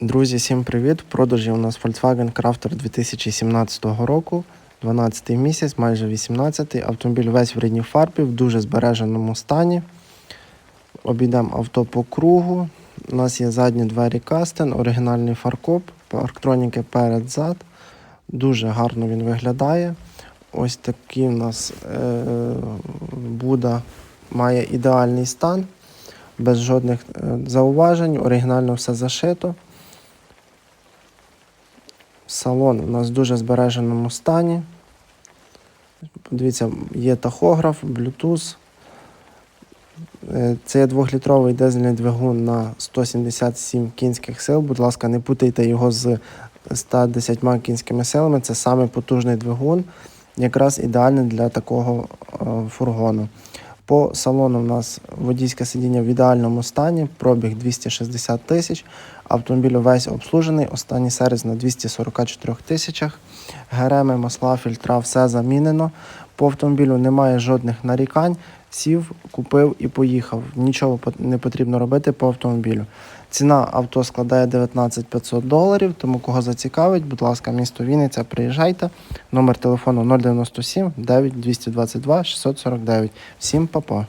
Друзі, всім привіт! В продажі у нас Volkswagen Crafter 2017 року, 12 місяць, майже 18 Автомобіль весь в рідній фарбі, в дуже збереженому стані. Обійдемо авто по кругу. У нас є задні двері кастен, оригінальний фаркоп, парктроніки перед-зад. Дуже гарно він виглядає. Ось такий у нас е, Буда має ідеальний стан, без жодних е, зауважень, оригінально все зашито. Салон у нас в дуже збереженому стані. Подивіться, є тахограф, Bluetooth. Е, Це є двохлітровий дизельний двигун на 177 кінських сил. Будь ласка, не путайте його з 110 кінськими силами. Це саме потужний двигун, якраз ідеальний для такого е, фургону. По салону у нас водійське сидіння в ідеальному стані, пробіг 260 тисяч. Автомобіль весь обслужений, останній сервіс на 244 тисячах. греми, масла, фільтра, все замінено. По автомобілю немає жодних нарікань. Сів, купив і поїхав. Нічого не потрібно робити по автомобілю. Ціна авто складає 19 500 доларів, тому кого зацікавить, будь ласка, місто Вінниця, приїжджайте. Номер телефону 097 9 222 649. Всім па-па.